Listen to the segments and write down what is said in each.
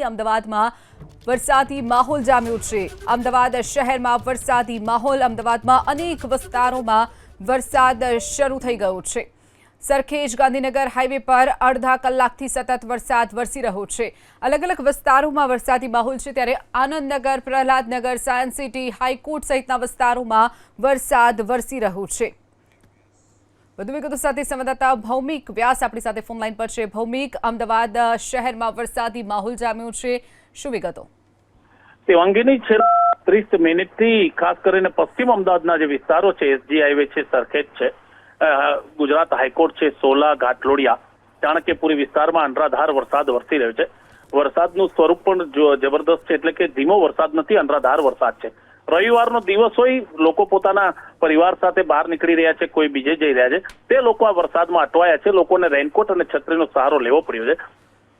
વરસાદની અમદાવાદમાં વરસાદી માહોલ જામ્યો છે. અમદાવાદ શહેરમાં વરસાદી માહોલ, અમદાવાદમાં અનેક વિસ્તારોમાં વરસાદ શરૂ થઈ ગયો છે. સરખેજ ગાંધીનગર હાઈવે પર અડધા કલાકથી સતત વરસાદ વરસી રહ્યો છે. અલગ અલગ વિસ્તારોમાં વરસાદી માહોલ છે ત્યારે Anandnagar, Prahladnagar, science city, high court સહિતના વિસ્તારોમાં વરસાદ વરસી રહ્યો છે. વધુ વિગતો સાથે સંવાદદાતા ભૌમિક વ્યાસ આપણી સાથે ફોન લાઈન પર છે. ભૌમિક, અમદાવાદ શહેરમાં વરસાદી માહોલ જામ્યો છે. શું વિગતો? દેવાંગીની છેલ્લા ત્રીસ મિનિટથી ખાસ કરીને પશ્ચિમ અમદાવાદના જે વિસ્તારો છે એસજી હાઈવે છે, સરખેજ છે. ગુજરાત હાઈકોર્ટ છે, સોલા, ઘાટલોડિયા, ચાણક્યપુરી વિસ્તારમાં અનરાધાર વરસાદ વરસી રહ્યો છે. વરસાદનું સ્વરૂપ પણ જબરદસ્ત છે, એટલે કે ધીમો વરસાદ નથી, અનરાધાર વરસાદ છે. રવિવારનો દિવસ હોય, લોકો પોતાના પરિવાર સાથે બહાર નીકળી રહ્યા છે, કોઈ બીજે જઈ રહ્યા છે, તે લોકો આ વરસાદમાં અટવાયા છે, લોકોને રેનકોટ અને છત્રીનો સહારો લેવો પડ્યો છે.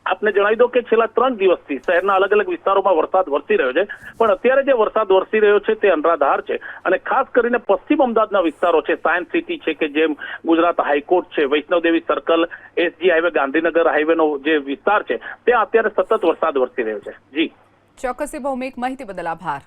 આપને જણાવી દો કે છેલ્લા ત્રણ દિવસથી શહેરના અલગ અલગ વિસ્તારોમાં વરસાદ વરસી રહ્યો છે, પણ અત્યારે જે વરસાદ વરસી રહ્યો છે તે અનરાધાર છે અને ખાસ કરીને પશ્ચિમ અમદાવાદના વિસ્તારો છે સાયન્સ સિટી છે કે જેમ ગુજરાત હાઈકોર્ટ છે Vaishnodevi circle, SG highway, Gandhinagar હાઈવેનો જે વિસ્તાર છે, તે અત્યારે સતત વરસાદ વરસી રહ્યો છે. જી. ચોક્કસ ભૌમિક માહિતી બદલ આભાર.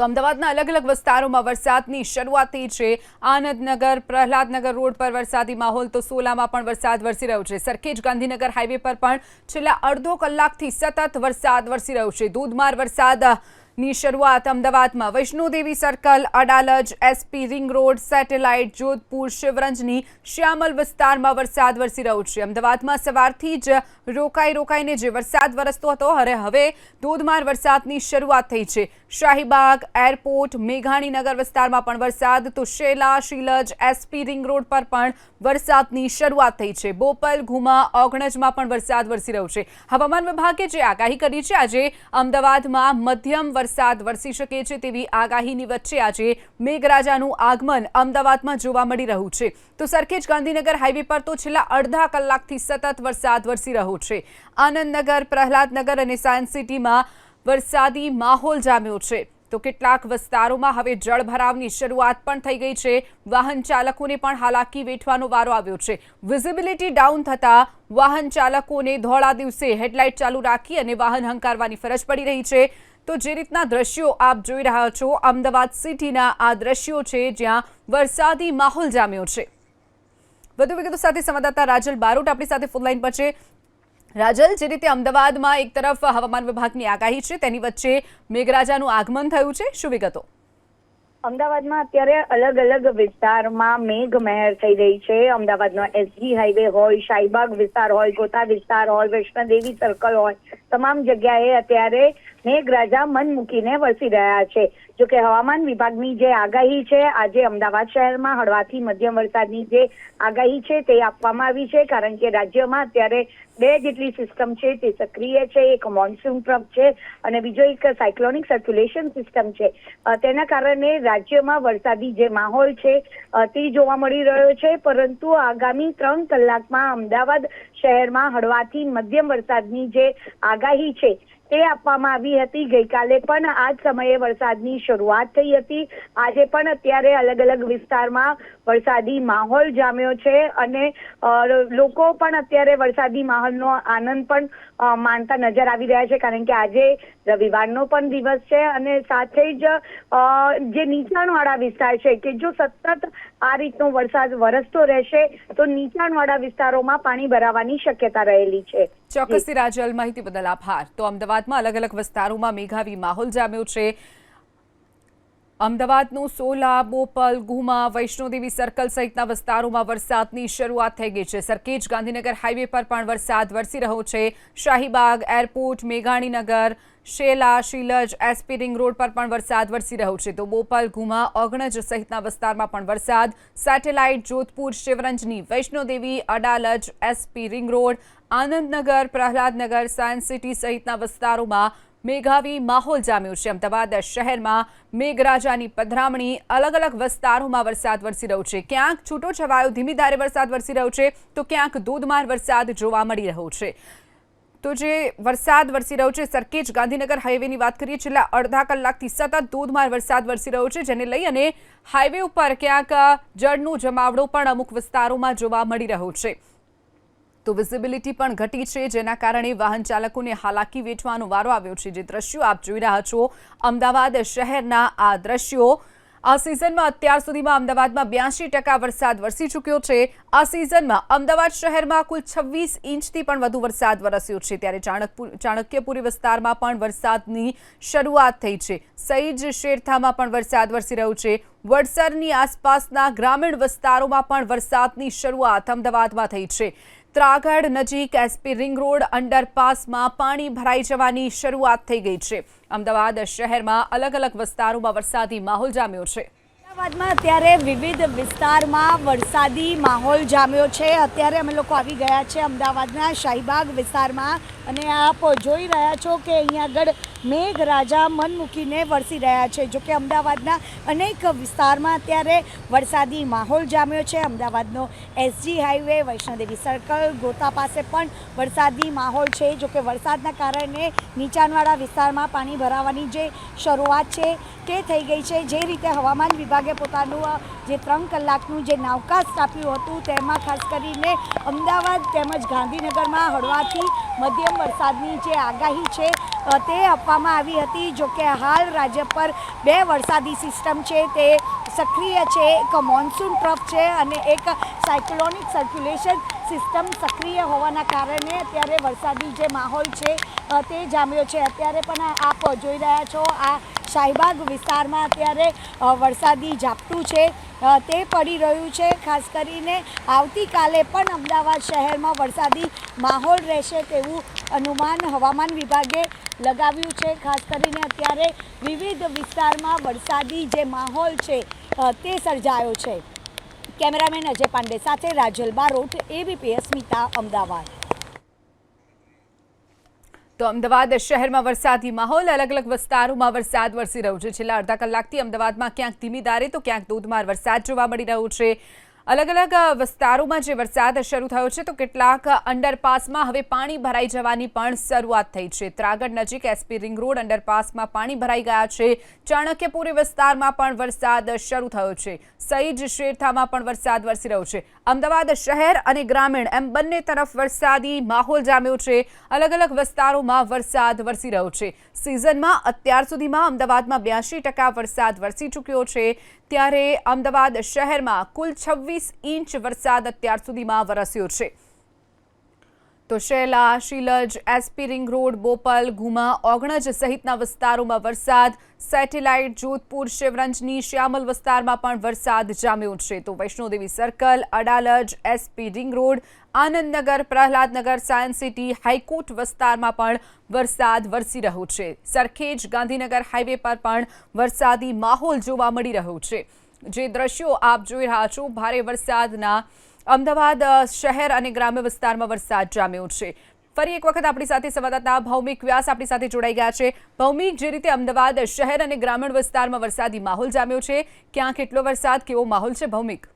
તો અમદાવાદના અલગ અલગ વિસ્તારોમાં વરસાદની શરૂઆત થઈ છે. આનંદનગર, પ્રહલાદનગર રોડ પર વરસાદી માહોલ, તો સોલામાં પણ વરસાદ વરસી રહ્યો છે. સરખેજ ગાંધીનગર હાઈવે પર પણ છેલ્લા અડધો કલાકથી સતત વરસાદ વરસી રહ્યો છે. ધોધમાર વરસાદની શરૂઆત અમદાવાદમાં. Vaishnodevi circle, Adalaj SP ring road, Satellite, Jodhpur, Shivranjani, Shyamal વિસ્તારમાં વરસાદ વરસી રહ્યો છે. અમદાવાદમાં સવારથી જ રોકાઈ રોકાઈને જે વરસાદ વરસતો હતો હવે હવે ધોધમાર વરસાદની શરૂઆત થઈ છે. શાહીબાગ એરપોર્ટ મેઘાણીનગર વિસ્તારમાં પણ વરસાદ, તો Shela, Shilaj, SP ring road પર પણ વરસાદની શરૂઆત થઈ છે. બોપલ, ઘુમા, ઓગણજમાં પણ વરસાદ વરસી રહ્યો છે. હવામાન વિભાગે જે આગાહી કરી છે, આજે અમદાવાદમાં મધ્યમ વરસાદ વરસી શકે છે તેવી આગાહીની વચ્ચે આજે મેઘરાજાનું આગમન અમદાવાદમાં જોવા મળી રહ્યું છે. તો સરખેજ ગાંધીનગર હાઈવે પર તો છેલ્લા અડધા કલાકથી સતત વરસાદ વરસી રહ્યો છે. આનંદનગર, પ્રહલાદનગર અને સાયન્સ સિટીમાં વરસાદી માહોલ જામ્યો છે. તો કેટલાક વિસ્તારોમાં હવે જળભરાવની શરૂઆત પણ થઈ ગઈ છે. વાહન ચાલકોને પણ હાલાકી વેઠવાનો વારો આવ્યો છે. વિઝિબિલિટી ડાઉન થતા વાહન ચાલકોને ધોળા દિવસે હેડલાઇટ ચાલુ રાખી અને વાહન હંકારવાની ફરજ પડી રહી છે. તો જે રીતના દ્રશ્યો આપ જોઈ રહ્યા છો, અમદાવાદ સિટીના આ દ્રશ્યો છે જ્યાં વરસાદી માહોલ જામ્યો છે. વધુ વિગતો સાથે સંવાદદાતા રાજલ બારોટ આપણી સાથે ફોનલાઈન પર છે. રાજલ, જે રીતે અમદાવાદમાં એક તરફ હવામાન વિભાગની આગાહી છે, તેની વચ્ચે મેઘરાજાનું આગમન થયું છે. શું વિગતો? અમદાવાદમાં અત્યારે અલગ અલગ વિસ્તારમાં મેઘ મહેર થઈ રહી છે. અમદાવાદનો એસજી હાઈવે હોય, શાહીબાગ વિસ્તાર હોય, ગોતા વિસ્તાર હોય, વૈષ્ણોદેવી સર્કલ હોય, તમામ જગ્યાએ અત્યારે મેઘરાજા મન મૂકીને વરસી રહ્યા છે. જો કે હવામાન વિભાગની જે આગાહી છે, આજે અમદાવાદ શહેરમાં હળવાથી મધ્યમ વરસાદની જે આગાહી છે તે આપવામાં આવી છે, કારણ કે રાજ્યમાં અત્યારે બે જેટલી સિસ્ટમ છે તે સક્રિય છે. એક મોન્સૂન ટ્રફ છે અને બીજો એક સાયક્લોનિક સર્ક્યુલેશન સિસ્ટમ છે. તેના કારણે રાજ્યમાં વરસાદી જે માહોલ છે તે જોવા મળી રહ્યો છે. પરંતુ આગામી ત્રણ કલાકમાં અમદાવાદ શહેરમાં હળવાથી મધ્યમ વરસાદની જે આગાહી છે તે આપવામાં આવી હતી. ગઈકાલે પણ આ જ સમયે વરસાદની શરૂઆત થઈ હતી. આજે પણ અત્યારે અલગ અલગ વિસ્તારમાં વરસાદી માહોલ જામ્યો છે અને લોકો પણ અત્યારે વરસાદી માહોલનો આનંદ પણ માણતા નજર આવી રહ્યા છે કારણ કે આજે રવિવારનો પણ દિવસ છે અને સાથે જ જે નીચાણવાળા વિસ્તાર છે કે જો સતત આ રીતનો વરસાદ વરસતો રહેશે તો નીચાણવાળા વિસ્તારોમાં પાણી ભરાવાની શક્યતા રહેલી છે. ચોક્કસથી રાજલ માહિતી બદલ આભાર. તો અમદાવાદમાં અલગ અલગ વિસ્તારોમાં મેઘાવી માહોલ જામ્યો છે. અમદાવાદનું સોલા, બોપલ ગુમા વૈષ્ણોદેવી સર્કલ સહિતના વિસ્તારોમાં વરસાદની શરૂઆત થઈ ગઈ છે. સરખેજ ગાંધીનગર હાઈવે પર પણ વરસાદ વરસી રહ્યો છે. Shahibaug airport, Meghaninagar, Shela, Shilaj, SP ring road પર પણ વરસાદ વરસી રહ્યો છે. તો બોપલ ગુમા ઓગણજ સહિતના વિસ્તારમાં પણ વરસાદ. Satellite, Jodhpur, Shivranjani, Vaishnodevi, Adalaj, SP ring road, Anandnagar, Prahladnagar, science city સહિતના વિસ્તારોમાં મેઘાવી માહોલ જામ્યો છે. અમદાવાદ શહેરમાં મેઘરાજાની પધરામણી અલગ અલગ વિસ્તારોમાં વરસાદ વરસી રહ્યો છે. ક્યાંક છૂટો છવાયો ધીમી ધારે વરસાદ વરસી રહ્યો છે. તો ક્યાંક ધોધમાર વરસાદ જોવા મળી રહ્યો છે. તો જે વરસાદ વરસી રહ્યો છે, સરખેજ ગાંધીનગર હાઈવેની વાત કરીએ, છેલ્લા અડધા કલાકથી સતત ધોધમાર વરસાદ વરસી રહ્યો છે, જેને લઈ અને હાઈવે ઉપર ક્યાંક જળનું જમાવડો પણ અમુક વિસ્તારોમાં જોવા મળી રહ્યો છે. તો વિઝિબિલિટી પણ ઘટી છે, જેના કારણે વાહન ચાલકોને હાલાકી વેઠવાનો વારો આવ્યો છે. જે દ્રશ્યો આપ જોઈ રહ્યા છો, અમદાવાદ શહેરના આ દ્રશ્યો. આ સિઝનમાં અત્યાર સુધીમાં અમદાવાદમાં બ્યાસી ટકા વરસાદ વરસી ચૂક્યો છે. આ સિઝનમાં અમદાવાદ શહેરમાં કુલ છવ્વીસ ઇંચથી પણ વધુ વરસાદ વરસ્યો છે. ત્યારે ચાણક્યપુરી વિસ્તારમાં પણ વરસાદની શરૂઆત થઈ છે. સૈજ શેરથામાં પણ વરસાદ વરસી રહ્યો છે. વડસરની આસપાસના ગ્રામીણ વિસ્તારોમાં પણ વરસાદની શરૂઆત અમદાવાદમાં થઈ છે. ત્રાગડ નજીક એસપી રિંગ રોડ અંડરપાસમાં પાણી ભરાઈ જવાની શરૂઆત થઈ ગઈ છે. અમદાવાદ શહેરમાં અલગ અલગ વિસ્તારોમાં વરસાદી માહોલ જામ્યો છે. અમદાવાદમાં અત્યારે વિવિધ વિસ્તારમાં વરસાદી માહોલ જામ્યો છે. અત્યારે અમે લોકો આવી ગયા છે અમદાવાદના શાહીબાગ વિસ્તારમાં. અને આપ જોઈ રહ્યા છો કે અહીંયા આગળ મેઘરાજા મન મૂકીને વરસી રહ્યા છે. જોકે અમદાવાદના અનેક વિસ્તારમાં અત્યારે વરસાદી માહોલ જામ્યો છે. અમદાવાદનો SG highway Vaishnodevi circle Gota પાસે પણ વરસાદી માહોલ છે. જોકે વરસાદના કારણે નીચાણવાળા વિસ્તારમાં પાણી ભરાવાની જે શરૂઆત છે તે થઈ ગઈ છે. જે રીતે હવામાન વિભાગે પોતાનું જે ત્રણ કલાકનું જે નાવકા આપ્યું હતું, તેમાં ખાસ કરીને અમદાવાદ તેમજ ગાંધીનગરમાં હળવાથી મધ્યમ વરસાદની જે આગાહી છે તે આપવામાં આવી હતી. જો કે હાલ રાજ્ય પર બે વરસાદી સિસ્ટમ છે, તે સક્રિય છે. એક મોન્સૂન ટ્રફ છે અને એક સાયક્લોનિક સર્ક્યુલેશન સિસ્ટમ સક્રિય હોવાના કારણે અત્યારે વરસાદી જે માહોલ છે તે જામ્યો છે. અત્યારે પણ આપ જોઈ રહ્યા છો, આ શાહીબાગ વિસ્તારમાં અત્યારે વરસાદી ઝાપટું છે. તે પડી રહ્યું છે. ખાસ કરીને આવતીકાલે પણ અમદાવાદ શહેરમાં વરસાદી માહોલ રહેશે તેવું અનુમાન હવામાન વિભાગે લગાવ્યું છે. ખાસ કરીને અત્યારે વિવિધ વિસ્તારમાં વરસાદી જે માહોલ છે તે સર્જાયો છે. કેમેરામેન અજય પાંડે સાથે રાજલ બારોટ એબીપીએસ સ્મિતા, અમદાવાદ. તો અમદાવાદ શહેરમાં વરસાદી માહોલ અલગ અલગ વિસ્તારોમાં વરસાદ વરસી રહ્યો છે. છેલ્લા અડધા કલાકથી અમદાવાદમાં ક્યાંક ધીમી ધારે તો ક્યાંક ધોધમાર વરસાદ જોવા મળી રહ્યો છે. અલગ અલગ વિસ્તારોમાં જે વરસાદ શરૂ થયો છે તો કેટલાક અંડરપાસમાં હવે પાણી ભરાઈ જવાની પણ શરૂઆત થઈ છે. ત્રાગડ નજીક એસપી રિંગ રોડ અંડરપાસમાં પાણી ભરાઈ ગયા છે. ચાણક્યપુરી વિસ્તારમાં પણ વરસાદ શરૂ થયો છે. સઈજ શેરથામાં પણ વરસાદ વરસી રહ્યો છે. અમદાવાદ શહેર અને ગ્રામીણ એમ બંને તરફ વરસાદી માહોલ જામ્યો છે. અલગ અલગ વિસ્તારોમાં વરસાદ વરસી રહ્યો છે. સિઝનમાં અત્યાર સુધીમાં અમદાવાદમાં બ્યાસી ટકા વરસાદ વરસી ચૂક્યો છે. ત્યારે અમદાવાદ શહેરમાં કુલ છવ્વીસ ઇંચ વરસાદ અત્યાર સુધીમાં વરસ્યો છે. તો Shela, Shilaj SP ring road, Bopal Ghuma Ognaj સહિતના વિસ્તારોમાં વરસાદ. સેટેલાઇટ, જોધપુર, શિવરંજની, શ્યામલ વિસ્તારમાં પણ વરસાદ જામ્યો છે. તો Vaishnodevi circle, Adalaj SP ring road, Anandnagar, Prahladnagar, science city, high court વિસ્તારમાં પણ વરસાદ વરસી રહ્યો છે. સરખેજ, ગાંધીનગર હાઈવે પર પણ વરસાદી માહોલ જોવા મળી રહ્યો છે. જે દ્રશ્યો આપ જોઈ રહ્યા છો, ભારે વરસાદના અમદાવાદ શહેર અને ગ્રામ્ય વિસ્તારમાં વરસાદ જામ્યો છે. ફરી એક વખત આપણી સાથે સંવાદદાતા ભૌમિક વ્યાસ આપણી સાથે જોડાઈ ગયા છે. ભૌમિક, જે રીતે અમદાવાદ શહેર અને ગ્રામીણ વિસ્તારમાં વરસાદી માહોલ જામ્યો છે, ક્યાં કેટલો વરસાદ, કેવો માહોલ છે, ભૌમિક?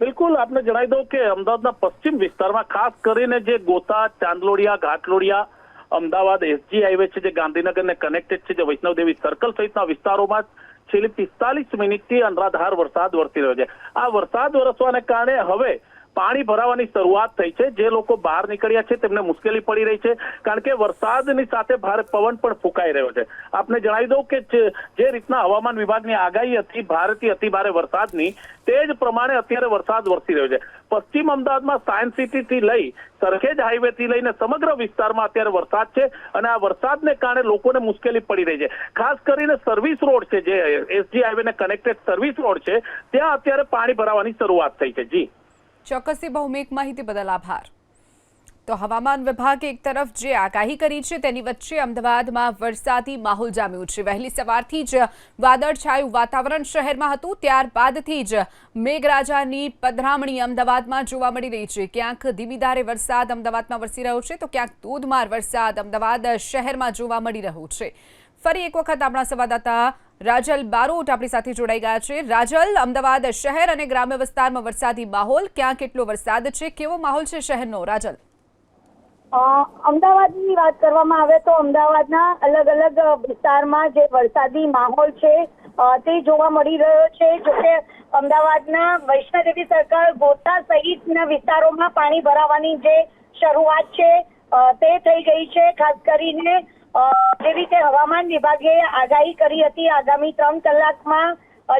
બિલકુલ, આપને જણાવી દઉં કે અમદાવાદના પશ્ચિમ વિસ્તારમાં ખાસ કરીને જે ગોતા, ચાંદલોડિયા, ઘાટલોડિયા, અમદાવાદ એસજી હાઈવે છે, જે ગાંધીનગરને કનેક્ટેડ છે, જે વૈષ્ણવદેવી સર્કલ સહિતના વિસ્તારોમાં છેલ્લી પિસ્તાલીસ મિનિટથી અનરાધાર વરસાદ વરસી રહ્યો છે. આ વરસાદ વરસવાને કારણે હવે પાણી ભરાવાની શરૂઆત થઈ છે. જે લોકો બહાર નીકળ્યા છે તેમને મુશ્કેલી પડી રહી છે કારણ કે વરસાદની સાથે ભારે પવન પણ ફૂંકાઈ રહ્યો છે. આપને જણાવી દઉં કે જે- રીતના હવામાન વિભાગની આગાહી હતી ભારતીય અતિ ભારે વરસાદની, તે જ પ્રમાણે અત્યારે વરસાદ વરસી રહ્યો છે. પશ્ચિમ અમદાવાદમાં સાયન્સ સિટીથી લઈ સરખેજ હાઈવે થી લઈને સમગ્ર વિસ્તારમાં અત્યારે વરસાદ છે અને આ વરસાદને કારણે લોકોને મુશ્કેલી પડી રહી છે. ખાસ કરીને સર્વિસ રોડ છે, જે એસજી હાઈવે ને કનેક્ટેડ સર્વિસ રોડ છે, ત્યાં અત્યારે પાણી ભરાવાની શરૂઆત થઈ છે. જી. ચોક્કસથી ભૌમિક માહિતી બદલ આભાર. તો હવામાન વિભાગે એક તરફ જે આગાહી કરી છે તેની વચ્ચે અમદાવાદમાં વરસાદી માહોલ જામ્યો છે. વહેલી સવારથી જ વાદળછાયું વાતાવરણ શહેરમાં હતું. ત્યારબાદથી જ મેઘરાજાની પધરામણી અમદાવાદમાં જોવા મળી રહી છે. ક્યાંક ધીમીધારે વરસાદ અમદાવાદમાં વરસી રહ્યો છે, તો ક્યાંક ધોધમાર વરસાદ અમદાવાદ શહેરમાં જોવા મળી રહ્યો છે. ફરી એક વખત આપણા સંવાદદાતા રાજલ બારોટ આપણી સાથે જોડાઈ ગયા છે. રાજલ, અમદાવાદ શહેર અને ગ્રામ્ય વિસ્તારમાં વરસાદી માહોલ. ક્યાં કેટલો વરસાદ છે? કેવો માહોલ છે શહેરનો? રાજલ. અમદાવાદની વાત કરવામાં આવે તો અમદાવાદના અલગ અલગ વિસ્તારમાં જે વરસાદી માહોલ છે તે જોવા મળી રહ્યો છે. જોકે અમદાવાદના વૈષ્ણોદેવી સરકાર ગોતા સહિતના વિસ્તારોમાં પાણી ભરાવાની જે શરૂઆત છે તે થઈ ગઈ છે. ખાસ કરીને જે રીતે હવામાન વિભાગે આગાહી કરી હતી આગામી ત્રણ કલાકમાં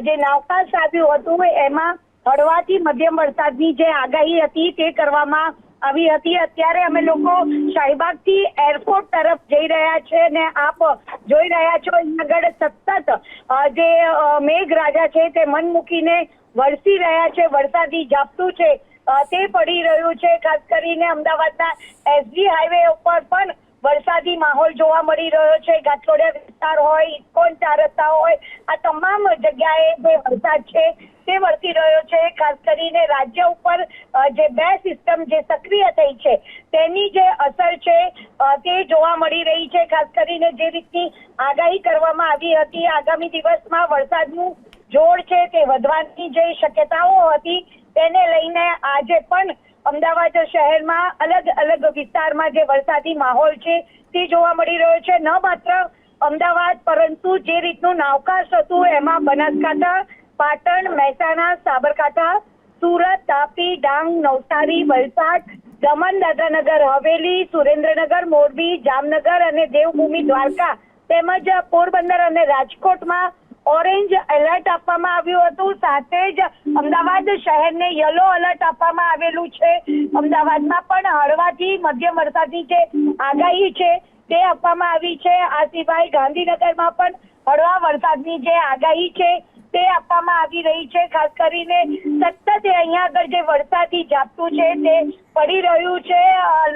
જે નાવકાશ આવ્યું હતું, એમાં હળવાથી મધ્યમ વરસાદની જે આગાહી હતી તે કરવામાં આવી હતી. અત્યારે અમે લોકો શાહીબાગથી એરપોર્ટ તરફ જઈ રહ્યા છે અને આપ જોઈ રહ્યા છો આગળ સતત જે મેઘરાજા છે તે મન મૂકીને વરસી રહ્યા છે, વરસાદી ઝાપટું છે તે પડી રહ્યું છે. ખાસ કરીને અમદાવાદના એસજી હાઈવે ઉપર પણ વરસાદી માહોલ જોવા મળી રહ્યો છે. ગાંઠલોડિયા વિસ્તાર હોય ઇસ્કોન ચાર રસ્તા હોય, આ તમામ જગ્યાએ જે વરસાદ છે તે વરસી રહ્યો છે. ખાસ કરીને રાજ્ય ઉપર જે બે સિસ્ટમ જે સક્રિય થઈ છે, તેની જે અસર છે તે જોવા મળી રહી છે. ખાસ કરીને જે રીતની આગાહી કરવામાં આવી હતી, આગામી દિવસમાં વરસાદનું જોર છે તે વધવાની જે શક્યતાઓ હતી, તેને લઈને આજે પણ અમદાવાદ શહેરમાં અલગ અલગ વિસ્તારમાં જે વરસાદી માહોલ છે, તે જોવા મળી રહ્યો છે. ન માત્ર અમદાવાદ, પરંતુ જે રીતનું નાવકાશ હતું, એમાં બનાસકાંઠા, પાટણ, મહેસાણા, સાબરકાંઠા, સુરત, તાપી, ડાંગ, નવસારી, વલસાડ દમણ દાદરાનગર હવેલી, સુરેન્દ્રનગર, મોરબી, જામનગર અને દેવભૂમિ દ્વારકા તેમજ પોરબંદર અને રાજકોટમાં ઓરેન્જ એલર્ટ આપવામાં આવ્યું હતું. સાથે જ અમદાવાદ શહેરને યલો એલર્ટ આપવામાં આવેલું છે. અમદાવાદમાં પણ હળવાથી મધ્યમ વરસાદની જે આગાહી છે તે આપવામાં આવી છે. આ સિવાય ગાંધીનગરમાં પણ હળવા વરસાદની જે આગાહી છે તે આપવામાં આવી રહી છે. ખાસ કરીને સતત અહીંયા આગળ જે વરસાદી ઝાપટું છે તે પડી રહ્યું છે.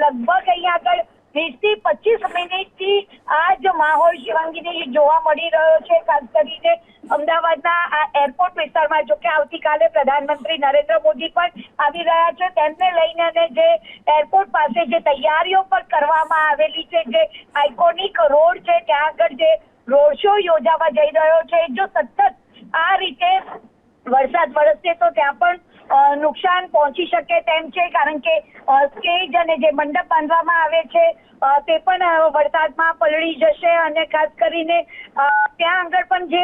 લગભગ અહીંયા આગળ વીસથી પચીસ મિનિટથી આ જ માહોલ શિવાંગીને જોવા મળી રહ્યો છે, ખાસ કરીને અમદાવાદના આ એરપોર્ટ વિસ્તારમાં જો કે આવતીકાલે પ્રધાનમંત્રી નરેન્દ્ર મોદી પણ આવી રહ્યા છે. તેમને લઈને જે એરપોર્ટ પાસે જે તૈયારીઓ પણ કરવામાં આવેલી છે, જે આઇકોનિક રોડ છે, ત્યાં આગળ જે રોડ શો યોજાવા જઈ રહ્યો છે, જો સતત આ રીતે વરસાદ વરસશે તો ત્યાં પણ નુકસાન પહોંચી શકે તેમ છે, કારણ કે સ્ટેજ અને જે મંડપ બાંધવામાં આવે છે તે પણ વરસાદમાં પલળી જશે અને ખાસ કરીને ત્યાં આગળ પણ જે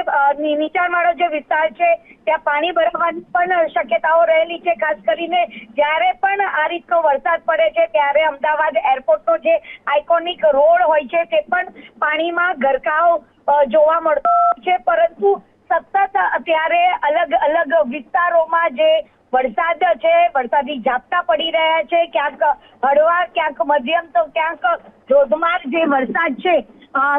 નીચાણવાળો જે વિસ્તાર છે, ત્યાં પાણી ભરાવાની પણ શક્યતાઓ રહેલી છે, ખાસ કરીને જ્યારે પણ આ રીતનો વરસાદ પડે છે, ત્યારે અમદાવાદ એરપોર્ટનો જે આઇકોનિક રોડ હોય છે, તે પણ પાણીમાં ગરકાવ જોવા મળતો છે, પરંતુ સતત અત્યારે અલગ અલગ વિસ્તારોમાં જે વરસાદ છે, વરસાદી ઝાપટા પડી રહ્યા છે, ક્યાંક હળવા, ક્યાંક મધ્યમ તો ક્યાંક ધોધમાર જે વરસાદ છે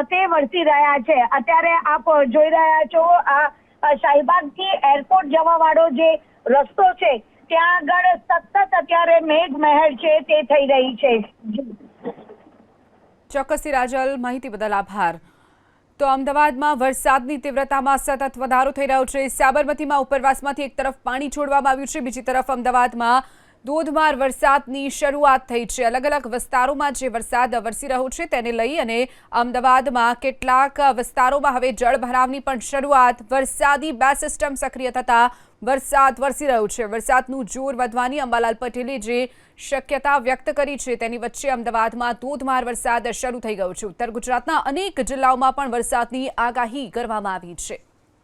તે વરસી રહ્યા છે. અત્યારે આપ જોઈ રહ્યા છો, આ શાહીબાગ શાહીબાગથી એરપોર્ટ જવા વાળો જે રસ્તો છે, ત્યાં આગળ સતત અત્યારે મેઘ મહેર છે, તે થઈ રહી છે. ચોક્કસ રાજલ, માહિતી બદલ આભાર. તો અમદાવાદમાં વરસાદની તીવ્રતામાં સતત વધારો થઈ રહ્યો છે. સાબરમતીમાં ઉપરવાસમાંથી એક તરફ પાણી છોડવામાં આવ્યું છે, બીજી તરફ અમદાવાદમાં ધોધમાર વરસાદની શરૂઆત થઈ છે. અલગ અલગ વિસ્તારોમાં જે વરસાદ વરસી રહ્યો છે તેને લઈ અને અમદાવાદમાં કેટલાક વિસ્તારોમાં હવે જળભરાવની પણ શરૂઆત વરસાદી બે સિસ્ટમ સક્રિય થતા વરસાદ વરસી રહ્યો છે. વરસાદનું જોર વધવાની અંબાલાલ પટેલે જે શક્યતા વ્યક્ત કરી છે તેની વચ્ચે અમદાવાદમાં ધોધમાર વરસાદ શરૂ થઈ ગયો છે. ઉત્તર ગુજરાતના અનેક જિલ્લાઓમાં પણ વરસાદની આગાહી કરવામાં આવી છે.